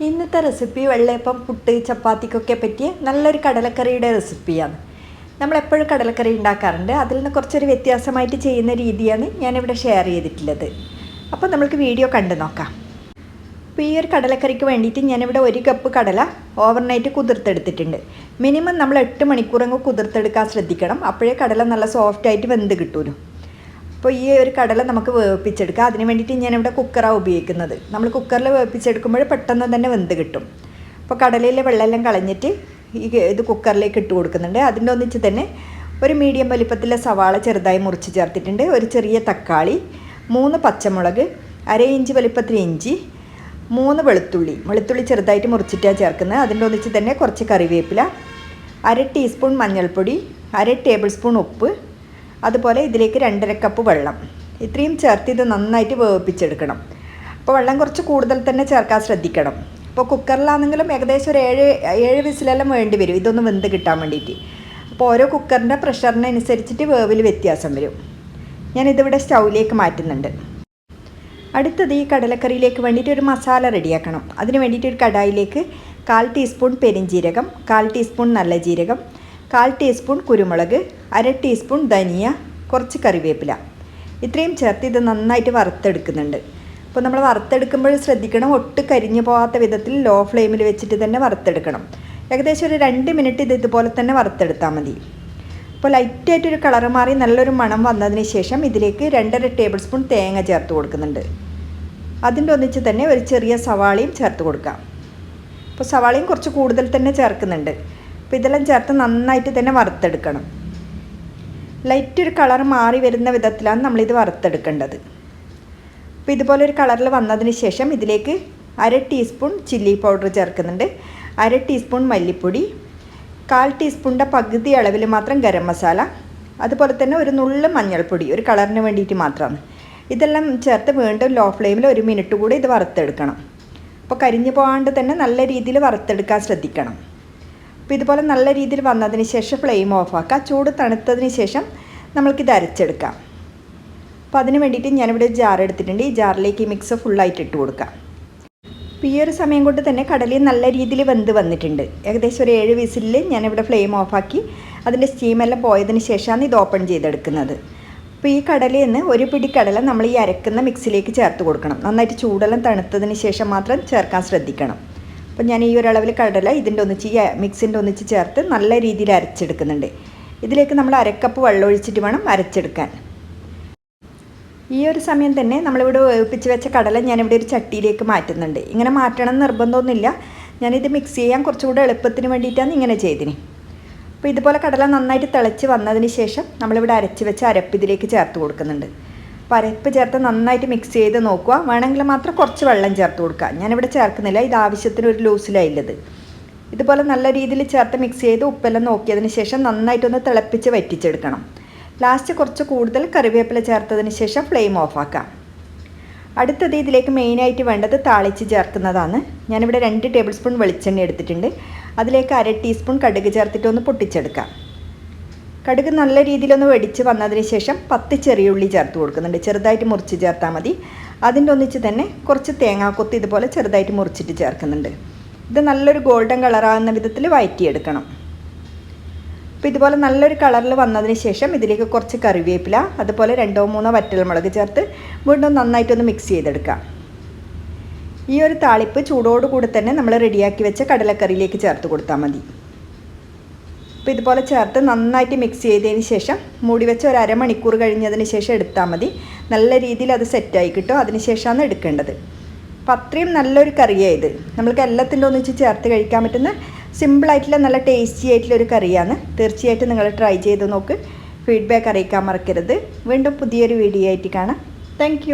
ഇന്നത്തെ റെസിപ്പി വെള്ളയപ്പം പുട്ട് ചപ്പാത്തിക്കൊക്കെ പറ്റിയ നല്ലൊരു കടലക്കറിയുടെ റെസിപ്പിയാണ് നമ്മളെപ്പോഴും കടലക്കറി ഉണ്ടാക്കാറുണ്ട്. അതിൽ നിന്ന് കുറച്ചൊരു വ്യത്യാസമായിട്ട് ചെയ്യുന്ന രീതിയാണ് ഞാനിവിടെ ഷെയർ ചെയ്തിട്ടുള്ളത്. അപ്പോൾ നമുക്ക് വീഡിയോ കണ്ടു നോക്കാം. അപ്പോൾ ഈ ഒരു കടലക്കറിക്ക് വേണ്ടിയിട്ട് ഞാനിവിടെ ഒരു കപ്പ് കടല ഓവർനൈറ്റ് കുതിർത്തെടുത്തിട്ടുണ്ട്. മിനിമം നമ്മൾ എട്ട് മണിക്കൂറങ്ങ് കുതിർത്തെടുക്കാൻ ശ്രദ്ധിക്കണം. അപ്പോഴേ കടല നല്ല സോഫ്റ്റായിട്ട് വെന്ത് കിട്ടുമല്ലോ അപ്പോൾ ഈ ഒരു കടല നമുക്ക് വേവിപ്പിച്ചെടുക്കാം. അതിന് വേണ്ടിയിട്ട് ഞാനിവിടെ കുക്കറാണ് ഉപയോഗിക്കുന്നത്. നമ്മൾ കുക്കറിൽ വേവിപ്പിച്ചെടുക്കുമ്പോൾ പെട്ടെന്ന് തന്നെ വെന്ത് കിട്ടും. അപ്പോൾ കടലയിലെ വെള്ളമെല്ലാം കളഞ്ഞിട്ട് ഈ ഇത് കുക്കറിലേക്ക് ഇട്ട് കൊടുക്കുന്നുണ്ട്. അതിന്റെ ഒന്നിച്ച് തന്നെ ഒരു മീഡിയം വലിപ്പത്തിലെ സവാള ചെറുതായി മുറിച്ച് ചേർത്തിട്ടുണ്ട്. ഒരു ചെറിയ തക്കാളി മൂന്ന് പച്ചമുളക് അര ഇഞ്ച് വലിപ്പത്തിൽ ഇഞ്ചി മൂന്ന് വെളുത്തുള്ളി. വെളുത്തുള്ളി ചെറുതായിട്ട് മുറിച്ചിട്ടാണ് ചേർക്കുന്നത്. അതിന്റെ ഒന്നിച്ച് തന്നെ കുറച്ച് കറിവേപ്പില അര ടീസ്പൂൺ മഞ്ഞൾപ്പൊടി അര ടേബിൾ സ്പൂൺ ഉപ്പ് അതുപോലെ ഇതിലേക്ക് രണ്ടര കപ്പ് വെള്ളം. ഇത്രയും ചേർത്ത് ഇത് നന്നായിട്ട് വേവിപ്പിച്ചെടുക്കണം. അപ്പോൾ വെള്ളം കുറച്ച് കൂടുതൽ തന്നെ ചേർക്കാൻ ശ്രദ്ധിക്കണം. ഇപ്പോൾ കുക്കറിലാണെങ്കിലും ഏകദേശം ഒരു ഏഴ് ഏഴ് വിസിലെല്ലാം വേണ്ടി വരും. ഇതൊന്ന് വെന്ത് കിട്ടാൻ വേണ്ടിയിട്ട്. അപ്പോൾ ഓരോ കുക്കറിന്റെ പ്രഷറിനനുസരിച്ചിട്ട് വേവിൽ വ്യത്യാസം വരും. ഞാനിതിവിടെ സ്റ്റൗവിലേക്ക് മാറ്റുന്നുണ്ട്. അടുത്തത് ഈ കടലക്കറിയിലേക്ക് വേണ്ടിയിട്ട് ഒരു മസാല റെഡിയാക്കണം. അതിന് വേണ്ടിയിട്ട് ഒരു കടായിലേക്ക് കാൽ ടീസ്പൂൺ പെരിഞ്ജീരകം കാൽ ടീസ്പൂൺ നല്ല ജീരകം കാൽ ടീസ്പൂൺ കുരുമുളക് അര ടീസ്പൂൺ ധനിയ കുറച്ച് കറിവേപ്പില. ഇത്രയും ചേർത്ത് ഇത് നന്നായിട്ട് വറുത്തെടുക്കുന്നുണ്ട്. അപ്പോൾ നമ്മൾ വറുത്തെടുക്കുമ്പോൾ ശ്രദ്ധിക്കണം ഒട്ട് കരിഞ്ഞു പോകാത്ത വിധത്തിൽ ലോ ഫ്ലെയിമിൽ വെച്ചിട്ട് തന്നെ വറുത്തെടുക്കണം. ഏകദേശം ഒരു രണ്ട് മിനിറ്റ് ഇത് ഇതുപോലെ തന്നെ വറുത്തെടുത്താൽ മതി. അപ്പോൾ ലൈറ്റായിട്ടൊരു കളർ മാറി നല്ലൊരു മണം വന്നതിന് ശേഷം ഇതിലേക്ക് രണ്ടര ടേബിൾ സ്പൂൺ തേങ്ങ ചേർത്ത് കൊടുക്കുന്നുണ്ട്. അതിന്റെ ഒന്നിച്ച് തന്നെ ഒരു ചെറിയ സവാളയും ചേർത്ത് കൊടുക്കാം. അപ്പോൾ സവാളയും കുറച്ച് കൂടുതൽ തന്നെ ചേർക്കുന്നുണ്ട്. അപ്പോൾ ഇതെല്ലാം ചേർത്ത് നന്നായിട്ട് തന്നെ വറുത്തെടുക്കണം. ലൈറ്റ് ഒരു കളർ മാറി വരുന്ന വിധത്തിലാണ് നമ്മളിത് വറുത്തെടുക്കേണ്ടത്. അപ്പോൾ ഇതുപോലെ ഒരു കളറിൽ വന്നതിന് ശേഷം ഇതിലേക്ക് അര ടീസ്പൂൺ ചില്ലി പൗഡർ ചേർക്കുന്നുണ്ട്. അര ടീസ്പൂൺ മല്ലിപ്പൊടി കാൽ ടീസ്പൂണിന്റെ പകുതി അളവിൽ മാത്രം ഗരം മസാല അതുപോലെ തന്നെ ഒരു നുള്ള് മഞ്ഞൾപ്പൊടി ഒരു കളറിന് വേണ്ടിയിട്ട് മാത്രമാണ്. ഇതെല്ലാം ചേർത്ത് വീണ്ടും ലോ ഫ്ലെയിമിൽ ഒരു മിനിറ്റ് കൂടി ഇത് വറുത്തെടുക്കണം. അപ്പോൾ കരിഞ്ഞു പോകാണ്ട് തന്നെ നല്ല രീതിയിൽ വറുത്തെടുക്കാൻ ശ്രദ്ധിക്കണം. അപ്പോൾ ഇതുപോലെ നല്ല രീതിയിൽ വന്നതിന് ശേഷം ഫ്ലെയിം ഓഫാക്കുക. ചൂട് തണുത്തതിന് ശേഷം നമ്മൾക്കിത് അരച്ചെടുക്കാം. അപ്പോൾ അതിന് വേണ്ടിയിട്ട് ഞാനിവിടെ ജാർ എടുത്തിട്ടുണ്ട്. ഈ ജാറിലേക്ക് മിക്സ് ഫുള്ളായിട്ട് ഇട്ട് കൊടുക്കാം. അപ്പോൾ ഈ ഒരു സമയം കൊണ്ട് തന്നെ കടലിൽ നല്ല രീതിയിൽ വെന്ത് വന്നിട്ടുണ്ട്. ഏകദേശം ഒരു ഏഴ് വിസിലിൽ ഞാനിവിടെ ഫ്ലെയിം ഓഫാക്കി അതിന്റെ സ്റ്റീമെല്ലാം പോയതിന് ശേഷമാണ് ഇത് ഓപ്പൺ ചെയ്തെടുക്കുന്നത്. അപ്പോൾ ഈ കടലയിൽ നിന്ന് ഒരു പിടി കടല നമ്മൾ ഈ അരക്കുന്ന മിക്സിലേക്ക് ചേർത്ത് കൊടുക്കണം. നന്നായിട്ട് ചൂടെല്ലാം തണുത്തതിന് ശേഷം മാത്രം ചേർക്കാൻ ശ്രദ്ധിക്കണം. അപ്പോൾ ഞാൻ ഈ ഒരളവിൽ കടല ഇതിന്റെ ഒന്നിച്ച് ഈ മിക്സിന്റെ ഒന്നിച്ച് ചേർത്ത് നല്ല രീതിയിൽ അരച്ചെടുക്കുന്നുണ്ട്. ഇതിലേക്ക് നമ്മൾ അരക്കപ്പ് വെള്ളം ഒഴിച്ചിട്ട് വേണം അരച്ചെടുക്കാൻ. ഈ ഒരു സമയം തന്നെ നമ്മളിവിടെ വേവിപ്പിച്ച് വെച്ച കടല ഞാനിവിടെ ഒരു ചട്ടിയിലേക്ക് മാറ്റുന്നുണ്ട്. ഇങ്ങനെ മാറ്റണം നിർബന്ധമൊന്നുമില്ല. ഞാനിത് മിക്സ് ചെയ്യാൻ കുറച്ചുകൂടെ എളുപ്പത്തിന് വേണ്ടിയിട്ടാണ് ഇങ്ങനെ ചെയ്തിന്. അപ്പോൾ ഇതുപോലെ കടല നന്നായിട്ട് തിളച്ച് വന്നതിന് ശേഷം നമ്മളിവിടെ അരച്ച് വെച്ച അരപ്പ് ഇതിലേക്ക് ചേർത്ത് കൊടുക്കുന്നുണ്ട്. അപ്പോൾ അരപ്പ് ചേർത്ത് നന്നായിട്ട് മിക്സ് ചെയ്ത് നോക്കുക. വേണമെങ്കിൽ മാത്രം കുറച്ച് വെള്ളം ചേർത്ത് കൊടുക്കുക. ഞാനിവിടെ ചേർക്കുന്നില്ല. ഇത് ആവശ്യത്തിന് ഒരു ലൂസിലായില്ലത് ഇതുപോലെ നല്ല രീതിയിൽ ചേർത്ത് മിക്സ് ചെയ്ത് ഉപ്പെല്ലാം നോക്കിയതിന് ശേഷം നന്നായിട്ടൊന്ന് തിളപ്പിച്ച് വറ്റിച്ചെടുക്കണം. ലാസ്റ്റ് കുറച്ച് കൂടുതൽ കറിവേപ്പില ചേർത്തതിന് ശേഷം ഫ്ലെയിം ഓഫാക്കാം അടുത്തത് ഇതിലേക്ക് മെയിനായിട്ട് വേണ്ടത് താളിച്ച് ചേർക്കുന്നതാണ്. ഞാനിവിടെ രണ്ട് ടേബിൾ സ്പൂൺ വെളിച്ചെണ്ണ എടുത്തിട്ടുണ്ട്. അതിലേക്ക് അര ടീസ്പൂൺ കടുക് ചേർത്തിട്ട് ഒന്ന് പൊട്ടിച്ചെടുക്കാം. കടുക് നല്ല രീതിയിലൊന്ന് വെടിച്ച് വന്നതിന് ശേഷം പത്ത് ചെറിയ ഉള്ളി ചേർത്ത് കൊടുക്കുന്നുണ്ട്. ചെറുതായിട്ട് മുറിച്ച് ചേർത്താൽ മതി. അതിന്റെ ഒന്നിച്ച് തന്നെ കുറച്ച് തേങ്ങാക്കൊത്ത് ഇതുപോലെ ചെറുതായിട്ട് മുറിച്ചിട്ട് ചേർക്കുന്നുണ്ട്. ഇത് നല്ലൊരു ഗോൾഡൻ കളറാകുന്ന വിധത്തിൽ വഴറ്റിയെടുക്കണം. അപ്പോൾ ഇതുപോലെ നല്ലൊരു കളറിൽ വന്നതിന് ശേഷം ഇതിലേക്ക് കുറച്ച് കറിവേപ്പില അതുപോലെ രണ്ടോ മൂന്നോ വറ്റൽമുളക് ചേർത്ത് വീണ്ടും നന്നായിട്ടൊന്ന് മിക്സ് ചെയ്തെടുക്കാം. ഈ ഒരു താളിപ്പ് ചൂടോടുകൂടി തന്നെ നമ്മൾ റെഡിയാക്കി വെച്ച കടലക്കറിയിലേക്ക് ചേർത്ത് കൊടുത്താൽ മതി. അപ്പോൾ ഇതുപോലെ ചേർത്ത് നന്നായിട്ട് മിക്സ് ചെയ്തതിന് ശേഷം മൂടി വെച്ച് ഒരു അരമണിക്കൂർ കഴിഞ്ഞതിന് ശേഷം എടുത്താൽ മതി. നല്ല രീതിയിൽ അത് സെറ്റായി കിട്ടും. അതിന് ശേഷമാണ് എടുക്കേണ്ടത്. അപ്പോൾ അത്രയും നല്ലൊരു കറിയാണ് ഇത്. നമ്മൾക്ക് എല്ലാത്തിന്റെ ഒന്നിച്ച് ചേർത്ത് കഴിക്കാൻ പറ്റുന്ന സിമ്പിളായിട്ടുള്ള നല്ല ടേസ്റ്റി ആയിട്ടുള്ള ഒരു കറിയാണ്. തീർച്ചയായിട്ടും നിങ്ങൾ ട്രൈ ചെയ്ത് നോക്ക്. ഫീഡ്ബാക്ക് അറിയിക്കാൻ മറക്കരുത്. വീണ്ടും പുതിയൊരു വീഡിയോ ആയിട്ട് കാണാം. താങ്ക്